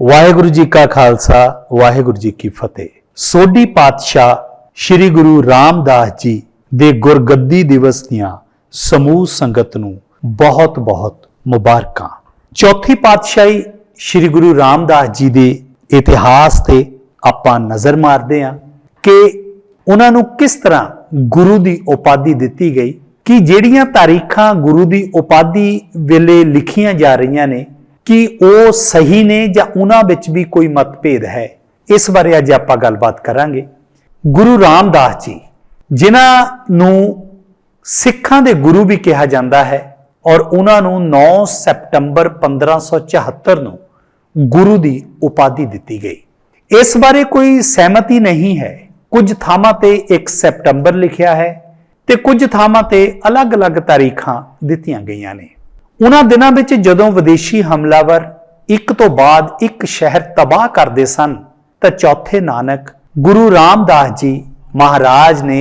ਵਾਹਿਗੁਰੂ ਜੀ ਕਾ ਖਾਲਸਾ, ਵਾਹਿਗੁਰੂ ਜੀ ਕੀ ਫਤਿਹ। ਸੋਢੀ ਪਾਤਸ਼ਾਹ ਸ੍ਰੀ ਗੁਰੂ ਰਾਮਦਾਸ ਜੀ ਦੇ ਗੁਰਗੱਦੀ ਦਿਵਸ ਦੀਆਂ ਸਮੂਹ ਸੰਗਤ ਨੂੰ ਬਹੁਤ ਬਹੁਤ ਮੁਬਾਰਕਾਂ। ਚੌਥੀ ਪਾਤਸ਼ਾਹੀ ਸ੍ਰੀ ਗੁਰੂ ਰਾਮਦਾਸ ਜੀ ਦੇ ਇਤਿਹਾਸ ਤੇ ਆਪਾਂ ਨਜ਼ਰ ਮਾਰਦੇ ਹਾਂ ਕਿ ਉਹਨਾਂ ਨੂੰ ਕਿਸ ਤਰ੍ਹਾਂ ਗੁਰੂ ਦੀ ਉਪਾਧੀ ਦਿੱਤੀ ਗਈ, ਕਿ ਜਿਹੜੀਆਂ ਤਾਰੀਖਾਂ ਗੁਰੂ ਦੀ ਉਪਾਧੀ ਵੇਲੇ ਲਿਖੀਆਂ ਜਾ ਰਹੀਆਂ ਨੇ ਕਿ ਉਹ ਸਹੀ ਨੇ ਜਾਂ ਉਹਨਾਂ ਵਿੱਚ ਵੀ ਕੋਈ ਮਤਭੇਦ ਹੈ। ਇਸ ਬਾਰੇ ਅੱਜ ਆਪਾਂ ਗੱਲਬਾਤ ਕਰਾਂਗੇ। ਗੁਰੂ ਰਾਮਦਾਸ ਜੀ, ਜਿਨ੍ਹਾਂ ਨੂੰ ਸਿੱਖਾਂ ਦੇ ਗੁਰੂ ਵੀ ਕਿਹਾ ਜਾਂਦਾ ਹੈ ਔਰ ਉਹਨਾਂ ਨੂੰ 9 ਸਤੰਬਰ 1574 ਨੂੰ ਗੁਰੂ ਦੀ ਉਪਾਧੀ ਦਿੱਤੀ ਗਈ। ਇਸ ਬਾਰੇ ਕੋਈ ਸਹਿਮਤੀ ਨਹੀਂ ਹੈ। ਕੁਝ ਥਾਵਾਂ ਤੇ 1 ਸਤੰਬਰ ਲਿਖਿਆ ਹੈ ਤੇ ਕੁਝ ਥਾਵਾਂ ਤੇ ਅਲੱਗ-ਅਲੱਗ ਤਾਰੀਖਾਂ ਦਿੱਤੀਆਂ ਗਈਆਂ ਨੇ। ਉਹਨਾਂ ਦਿਨਾਂ ਵਿੱਚ ਜਦੋਂ ਵਿਦੇਸ਼ੀ ਹਮਲਾਵਰ ਇੱਕ ਤੋਂ ਬਾਅਦ ਇੱਕ ਸ਼ਹਿਰ ਤਬਾਹ ਕਰਦੇ ਸਨ, ਤਾਂ ਚੌਥੇ ਨਾਨਕ ਗੁਰੂ ਰਾਮਦਾਸ ਜੀ ਮਹਾਰਾਜ ਨੇ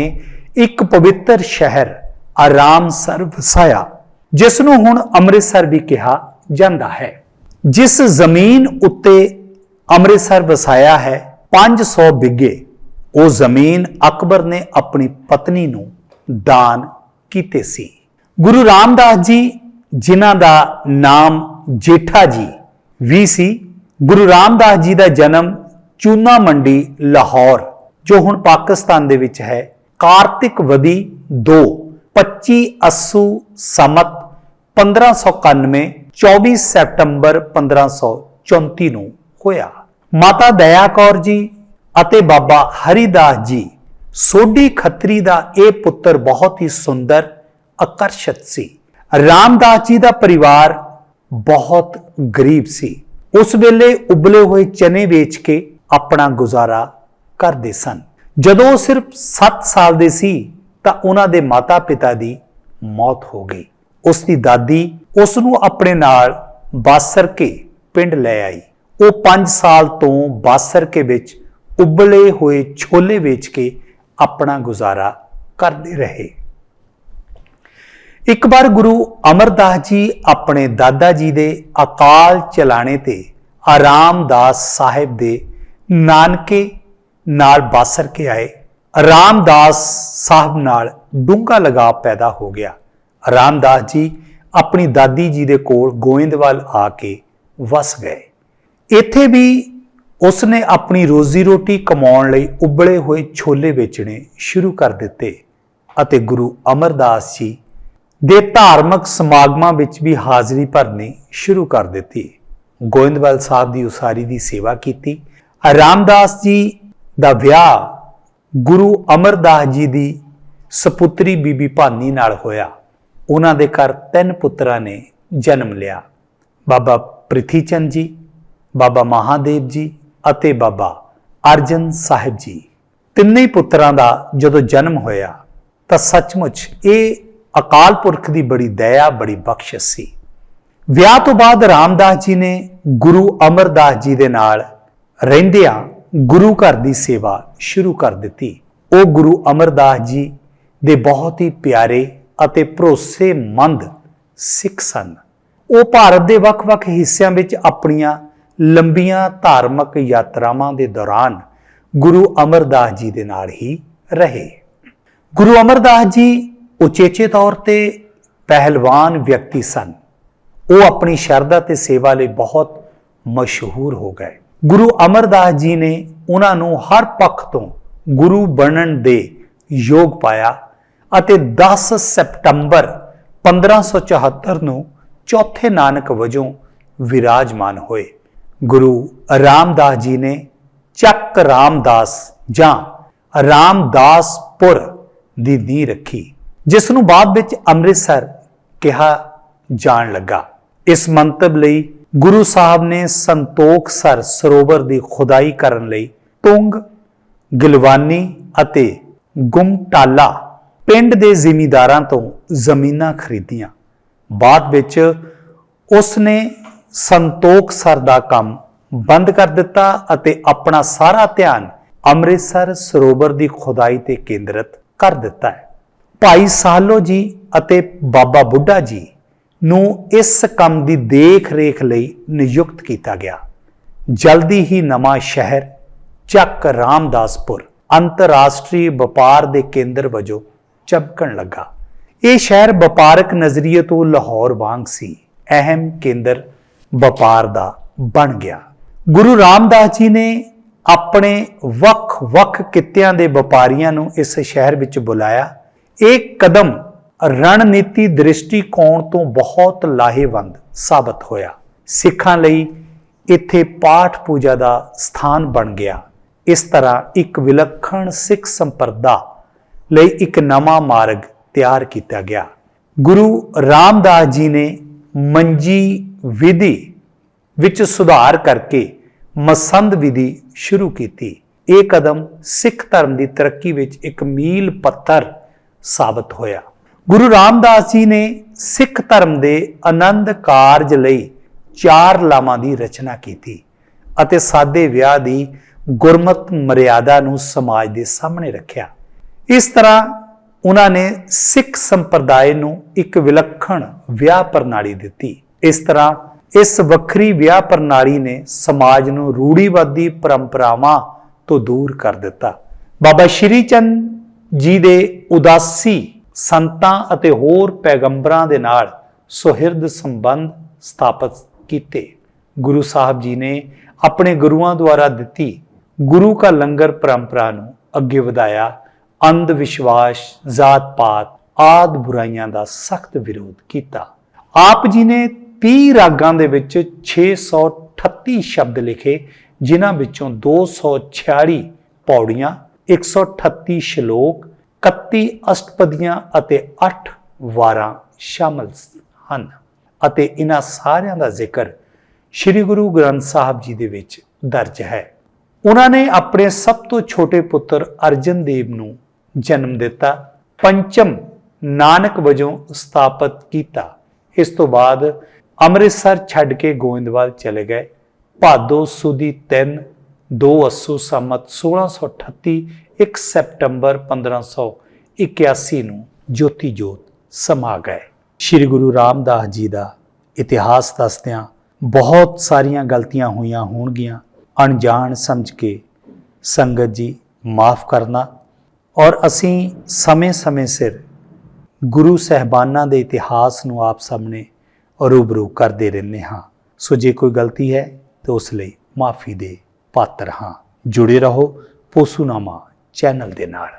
ਇੱਕ ਪਵਿੱਤਰ ਸ਼ਹਿਰ ਆਰਾਮਸਰ ਵਸਾਇਆ, ਜਿਸ ਨੂੰ ਹੁਣ ਅੰਮ੍ਰਿਤਸਰ ਵੀ ਕਿਹਾ ਜਾਂਦਾ ਹੈ। ਜਿਸ ਜ਼ਮੀਨ ਉੱਤੇ ਅੰਮ੍ਰਿਤਸਰ ਵਸਾਇਆ ਹੈ 500 ਬਿੱਗੇ, ਉਹ ਜ਼ਮੀਨ ਅਕਬਰ ਨੇ ਆਪਣੀ ਪਤਨੀ ਨੂੰ ਦਾਨ ਕੀਤੇ ਸੀ। ਗੁਰੂ ਰਾਮਦਾਸ ਜੀ ਜਿਨ੍ਹਾਂ ਦਾ ਨਾਮ ਜੇਠਾ ਜੀ ਵੀ ਸੀ, ਗੁਰੂ ਰਾਮਦਾਸ ਜੀ ਦਾ ਜਨਮ ਚੂਨਾ ਮੰਡੀ, ਲਾਹੌਰ, ਜੋ ਹੁਣ ਪਾਕਿਸਤਾਨ ਦੇ ਵਿੱਚ ਹੈ। ਕਾਰਤਿਕ ਵਦੀ 2 25 ਅਸੂ ਸਮਤ 1591 24 ਸਤੰਬਰ 1534 ਨੂੰ ਹੋਇਆ। ਮਾਤਾ ਦਇਆ ਕੌਰ ਜੀ ਅਤੇ ਬਾਬਾ ਹਰੀਦਾਸ ਜੀ, ਸੋਢੀ ਖੱਤਰੀ ਦਾ ਇਹ ਪੁੱਤਰ ਬਹੁਤ ਹੀ ਸੁੰਦਰ, ਆਕਰਸ਼ਿਤ ਸੀ। ਰਾਮਦਾਸ ਜੀ ਦਾ ਪਰਿਵਾਰ ਬਹੁਤ ਗਰੀਬ ਸੀ। ਉਸ ਵੇਲੇ ਉਬਲੇ ਹੋਏ ਚਨੇ ਵੇਚ ਕੇ ਆਪਣਾ ਗੁਜ਼ਾਰਾ ਕਰਦੇ ਸਨ। ਜਦੋਂ ਉਹ ਸਿਰਫ 7 ਸਾਲ ਦੇ ਸੀ, ਤਾਂ ਉਹਨਾਂ ਦੇ ਮਾਤਾ-ਪਿਤਾ ਦੀ ਮੌਤ ਹੋ ਗਈ। ਉਸ ਦੀ ਦਾਦੀ ਉਸ ਨੂੰ ਆਪਣੇ ਨਾਲ ਬਾਸਰ ਕੇ ਪਿੰਡ ਲੈ ਆਈ। ਉਹ 5 ਸਾਲ ਤੋਂ ਬਾਸਰ ਕੇ ਵਿੱਚ ਉਬਲੇ ਹੋਏ ਛੋਲੇ ਵੇਚ ਕੇ ਆਪਣਾ ਗੁਜ਼ਾਰਾ ਕਰਦੇ ਰਹੇ। ਇੱਕ ਵਾਰ ਗੁਰੂ ਅਮਰਦਾਸ ਜੀ ਆਪਣੇ ਦਾਦਾ ਜੀ ਦੇ ਅਕਾਲ ਚਲਾਣੇ ਤੇ ਆਰਾਮਦਾਸ ਸਾਹਿਬ ਦੇ ਨਾਨਕੇ ਨਾਲ ਬਾਸਰ ਕੇ ਆਏ। ਰਾਮਦਾਸ ਸਾਹਿਬ ਨਾਲ ਡੂੰਘਾ ਲਗਾਅ ਪੈਦਾ ਹੋ ਗਿਆ। ਰਾਮਦਾਸ ਜੀ ਆਪਣੀ ਦਾਦੀ ਜੀ ਦੇ ਕੋਲ ਗੋਇੰਦਵਾਲ ਆ ਕੇ ਵਸ ਗਏ। ਇੱਥੇ ਵੀ ਉਸਨੇ ਆਪਣੀ ਰੋਜ਼ੀ ਰੋਟੀ ਕਮਾਉਣ ਲਈ ਉਬਲੇ ਹੋਏ ਛੋਲੇ ਵੇਚਣੇ ਸ਼ੁਰੂ ਕਰ ਦਿੱਤੇ ਅਤੇ ਗੁਰੂ ਅਮਰਦਾਸ ਜੀ ਦੇ ਧਾਰਮਿਕ ਸਮਾਗਮਾਂ ਵਿੱਚ ਵੀ ਹਾਜ਼ਰੀ ਭਰਨੀ ਸ਼ੁਰੂ ਕਰ ਦਿੱਤੀ। ਗੋਇੰਦਵਾਲ ਸਾਹਿਬ ਦੀ ਉਸਾਰੀ ਦੀ ਸੇਵਾ ਕੀਤੀ। ਰਾਮਦਾਸ ਜੀ ਦਾ ਵਿਆਹ ਗੁਰੂ ਅਮਰਦਾਸ ਜੀ ਦੀ ਸੁਪੁੱਤਰੀ ਬੀਬੀ ਭਾਨੀ ਨਾਲ ਹੋਇਆ। ਉਹਨਾਂ ਦੇ ਘਰ ਤਿੰਨ ਪੁੱਤਰਾਂ ਨੇ ਜਨਮ ਲਿਆ। ਬਾਬਾ ਪ੍ਰਿਥੀ ਚੰਦ ਜੀ, ਬਾਬਾ ਮਹਾਦੇਵ ਜੀ ਅਤੇ ਬਾਬਾ ਅਰਜਨ ਸਾਹਿਬ ਜੀ। ਤਿੰਨੇ ਪੁੱਤਰਾਂ ਦਾ ਜਦੋਂ ਜਨਮ ਹੋਇਆ ਤਾਂ ਸੱਚਮੁੱਚ ਇਹ ਅਕਾਲ ਪੁਰਖ ਦੀ ਬੜੀ ਦਇਆ, ਬੜੀ ਬਖਸ਼ਿਸ਼ ਸੀ। ਵਿਆਹ ਤੋਂ ਬਾਅਦ ਰਾਮਦਾਸ ਜੀ ਨੇ ਗੁਰੂ ਅਮਰਦਾਸ ਜੀ ਦੇ ਨਾਲ ਰਹਿੰਦਿਆਂ ਗੁਰੂ ਘਰ ਦੀ ਸੇਵਾ ਸ਼ੁਰੂ ਕਰ ਦਿੱਤੀ। ਉਹ ਗੁਰੂ ਅਮਰਦਾਸ ਜੀ ਦੇ ਬਹੁਤ ਹੀ ਪਿਆਰੇ ਅਤੇ ਭਰੋਸੇਮੰਦ ਸਿੱਖ ਸਨ। ਉਹ ਭਾਰਤ ਦੇ ਵੱਖ-ਵੱਖ ਹਿੱਸਿਆਂ ਵਿੱਚ ਆਪਣੀਆਂ ਲੰਬੀਆਂ ਧਾਰਮਿਕ ਯਾਤਰਾਵਾਂ ਦੇ ਦੌਰਾਨ ਗੁਰੂ ਅਮਰਦਾਸ ਜੀ ਦੇ ਨਾਲ ਹੀ ਰਹੇ। ਗੁਰੂ ਅਮਰਦਾਸ ਜੀ ਉਚੇਚੇ ਤੌਰ ਤੇ ਪਹਿਲਵਾਨ ਵਿਅਕਤੀ ਸਨ। ਉਹ ਆਪਣੀ ਸ਼ਰਧਾ ਤੇ ਸੇਵਾ ਲਈ ਬਹੁਤ ਮਸ਼ਹੂਰ ਹੋ ਗਏ। ਗੁਰੂ ਅਮਰਦਾਸ ਜੀ ਨੇ ਉਹਨਾਂ ਨੂੰ ਹਰ ਪੱਖ ਤੋਂ ਗੁਰੂ ਬਣਨ ਦੇ ਯੋਗ ਪਾਇਆ ਅਤੇ 10 ਸਤੰਬਰ 1574 ਨੂੰ ਚੌਥੇ ਨਾਨਕ ਵਜੋਂ ਵਿਰਾਜਮਾਨ ਹੋਏ। ਗੁਰੂ ਰਾਮਦਾਸ ਜੀ ਨੇ ਚੱਕ ਰਾਮਦਾਸ ਜਾਂ ਰਾਮਦਾਸਪੁਰ ਦੀ ਨੀਂਹ ਰੱਖੀ। ਜਿਸ ਨੂੰ ਬਾਅਦ ਵਿੱਚ ਅੰਮ੍ਰਿਤਸਰ ਕਿਹਾ ਜਾਣ ਲੱਗਾ। ਇਸ ਮੰਤਵ ਲਈ ਗੁਰੂ ਸਾਹਿਬ ਨੇ ਸੰਤੋਖ ਸਰ ਸਰੋਵਰ ਦੀ ਖੁਦਾਈ ਕਰਨ ਲਈ ਤੁੰਗ, ਗਿਲਵਾਨੀ ਅਤੇ ਗੁਮਟਾਲਾ ਪਿੰਡ ਦੇ ਜ਼ਿਮੀਂਦਾਰਾਂ ਤੋਂ ਜ਼ਮੀਨਾਂ ਖਰੀਦੀਆਂ। ਬਾਅਦ ਵਿੱਚ ਉਸ ਨੇ ਸੰਤੋਖਸਰ ਦਾ ਕੰਮ ਬੰਦ ਕਰ ਦਿੱਤਾ ਅਤੇ ਆਪਣਾ ਸਾਰਾ ਧਿਆਨ ਅੰਮ੍ਰਿਤਸਰ ਸਰੋਵਰ ਦੀ ਖੁਦਾਈ ਤੇ ਕੇਂਦਰਿਤ ਕਰ ਦਿੱਤਾ ਹੈ। ਭਾਈ ਸਾਲੋ ਜੀ ਅਤੇ ਬਾਬਾ ਬੁੱਢਾ ਜੀ ਨੂੰ ਇਸ ਕੰਮ ਦੀ ਦੇਖ ਰੇਖ ਲਈ ਨਿਯੁਕਤ ਕੀਤਾ ਗਿਆ। ਜਲਦੀ ਹੀ ਨਵਾਂ ਸ਼ਹਿਰ ਚੱਕ ਰਾਮਦਾਸਪੁਰ ਅੰਤਰਰਾਸ਼ਟਰੀ ਵਪਾਰ ਦੇ ਕੇਂਦਰ ਵਜੋਂ ਚਮਕਣ ਲੱਗਾ। ਇਹ ਸ਼ਹਿਰ ਵਪਾਰਕ ਨਜ਼ਰੀਏ ਤੋਂ ਲਾਹੌਰ ਵਾਂਗ ਸੀ। ਅਹਿਮ ਕੇਂਦਰ ਵਪਾਰ ਦਾ ਬਣ ਗਿਆ। ਗੁਰੂ ਰਾਮਦਾਸ ਜੀ ਨੇ ਆਪਣੇ ਵੱਖ-ਵੱਖ ਕਿੱਤਿਆਂ ਦੇ ਵਪਾਰੀਆਂ ਨੂੰ ਇਸ ਸ਼ਹਿਰ ਵਿੱਚ ਬੁਲਾਇਆ। ਇਹ ਕਦਮ ਰਣਨੀਤੀ ਦ੍ਰਿਸ਼ਟੀਕੋਣ ਤੋਂ ਬਹੁਤ ਲਾਹੇਵੰਦ ਸਾਬਤ ਹੋਇਆ। ਸਿੱਖਾਂ ਲਈ ਇੱਥੇ ਪਾਠ ਪੂਜਾ ਦਾ ਸਥਾਨ ਬਣ ਗਿਆ। ਇਸ ਤਰ੍ਹਾਂ ਇੱਕ ਵਿਲੱਖਣ ਸਿੱਖ ਸੰਪਰਦਾ ਲਈ ਇੱਕ ਨਵਾਂ ਮਾਰਗ ਤਿਆਰ ਕੀਤਾ ਗਿਆ। ਗੁਰੂ ਰਾਮਦਾਸ ਜੀ ਨੇ ਮੰਜੀ ਵਿਧੀ ਵਿੱਚ ਸੁਧਾਰ ਕਰਕੇ ਮਸੰਦ ਵਿਧੀ ਸ਼ੁਰੂ ਕੀਤੀ। ਇਹ ਕਦਮ ਸਿੱਖ ਧਰਮ ਦੀ ਤਰੱਕੀ ਵਿੱਚ ਇੱਕ ਮੀਲ ਪੱਥਰ ਸਾਬਤ ਹੋਇਆ। ਗੁਰੂ ਰਾਮਦਾਸ ਜੀ ਨੇ ਸਿੱਖ ਧਰਮ ਦੇ ਆਨੰਦ ਕਾਰਜ ਲਈ ਚਾਰ ਲਾਵਾਂ ਦੀ ਰਚਨਾ ਕੀਤੀ ਅਤੇ ਸਾਦੇ ਵਿਆਹ ਦੀ ਗੁਰਮਤ ਮਰਿਆਦਾ ਨੂੰ ਸਮਾਜ ਦੇ ਸਾਹਮਣੇ ਰੱਖਿਆ। ਇਸ ਤਰ੍ਹਾਂ ਉਹਨਾਂ ਨੇ ਸਿੱਖ ਸੰਪਰਦਾਇ ਨੂੰ ਇੱਕ ਵਿਲੱਖਣ ਵਿਆਹ ਪ੍ਰਣਾਲੀ ਦਿੱਤੀ। ਇਸ ਤਰ੍ਹਾਂ ਇਸ ਵੱਖਰੀ ਵਿਆਹ ਪ੍ਰਣਾਲੀ ਨੇ ਸਮਾਜ ਨੂੰ ਰੂੜੀਵਾਦੀ ਪਰੰਪਰਾਵਾਂ ਤੋਂ ਦੂਰ ਕਰ ਦਿੱਤਾ। ਬਾਬਾ ਸ਼੍ਰੀ ਚੰਦ ਜੀ ਦੇ ਉਦਾਸੀ ਸੰਤਾਂ ਅਤੇ ਹੋਰ ਪੈਗੰਬਰਾਂ ਦੇ ਨਾਲ ਸੁਹਿਰਦ ਸੰਬੰਧ ਸਥਾਪਿਤ ਕੀਤੇ। ਗੁਰੂ ਸਾਹਿਬ ਜੀ ਨੇ ਆਪਣੇ ਗੁਰੂਆਂ ਦੁਆਰਾ ਦਿੱਤੀ ਗੁਰੂ ਕਾ ਲੰਗਰ ਪਰੰਪਰਾ ਨੂੰ ਅੱਗੇ ਵਧਾਇਆ। ਅੰਧ ਵਿਸ਼ਵਾਸ, ਜਾਤ ਪਾਤ ਆਦ ਬੁਰਾਈਆਂ ਦਾ ਸਖਤ ਵਿਰੋਧ ਕੀਤਾ। ਆਪ ਜੀ ਨੇ 30 ਰਾਗਾਂ ਦੇ ਵਿੱਚ 638 ਸ਼ਬਦ ਲਿਖੇ, ਜਿਨ੍ਹਾਂ ਵਿੱਚੋਂ 246 ਪੌੜੀਆਂ 138 ਸ਼ਲੋਕ 31 ਅਸ਼ਟਪਦੀਆਂ ਅਤੇ 8 ਵਾਰਾਂ ਸ਼ਾਮਲ ਹਨ। ਅਤੇ ਇਹਨਾਂ ਸਾਰਿਆਂ ਦਾ ਜ਼ਿਕਰ ਸ੍ਰੀ ਗੁਰੂ ਗ੍ਰੰਥ ਸਾਹਿਬ ਜੀ ਦੇ ਵਿੱਚ ਦਰਜ ਹੈ। ਉਹਨਾਂ ਨੇ ਆਪਣੇ ਸਭ ਤੋਂ ਛੋਟੇ ਪੁੱਤਰ ਅਰਜਨ ਦੇਵ ਨੂੰ ਜਨਮ ਦਿੱਤਾ, ਪੰਚਮ ਨਾਨਕ ਵਜੋਂ ਸਥਾਪਿਤ ਕੀਤਾ। ਇਸ ਤੋਂ ਬਾਅਦ ਅੰਮ੍ਰਿਤਸਰ ਛੱਡ ਕੇ ਗੋਇੰਦਵਾਲ ਚਲੇ ਗਏ। ਭਾਦੋ ਸੁਦੀ 3 2 ਅਸੂ ਸੰਮਤ 1638 1 ਸਤੰਬਰ 1581 ਨੂੰ ਜੋਤੀ ਜੋਤ ਸਮਾ ਗਏ। ਸ੍ਰੀ ਗੁਰੂ ਰਾਮਦਾਸ ਜੀ ਦਾ ਇਤਿਹਾਸ ਦੱਸਦਿਆਂ ਬਹੁਤ ਸਾਰੀਆਂ ਗਲਤੀਆਂ ਹੋਈਆਂ ਹੋਣਗੀਆਂ। ਅਣਜਾਣ ਸਮਝ ਕੇ ਸੰਗਤ ਜੀ ਮਾਫ ਕਰਨਾ ਔਰ ਅਸੀਂ ਸਮੇਂ-ਸਮੇਂ ਸਿਰ ਗੁਰੂ ਸਹਿਬਾਨਾਂ ਦੇ ਇਤਿਹਾਸ ਨੂੰ ਆਪ ਸਾਹਮਣੇ ਰੂਬਰੂ ਕਰਦੇ ਰਹਿੰਦੇ ਹਾਂ। ਸੋ ਜੇ ਕੋਈ ਗਲਤੀ ਹੈ ਤਾਂ ਉਸ ਲਈ ਮਾਫੀ ਦੇ ਪਾਤਰ ਹਾਂ। ਜੁੜੇ ਰਹੋ ਪੋਸੂਨਾਮਾ ਚੈਨਲ ਦੇ ਨਾਲ।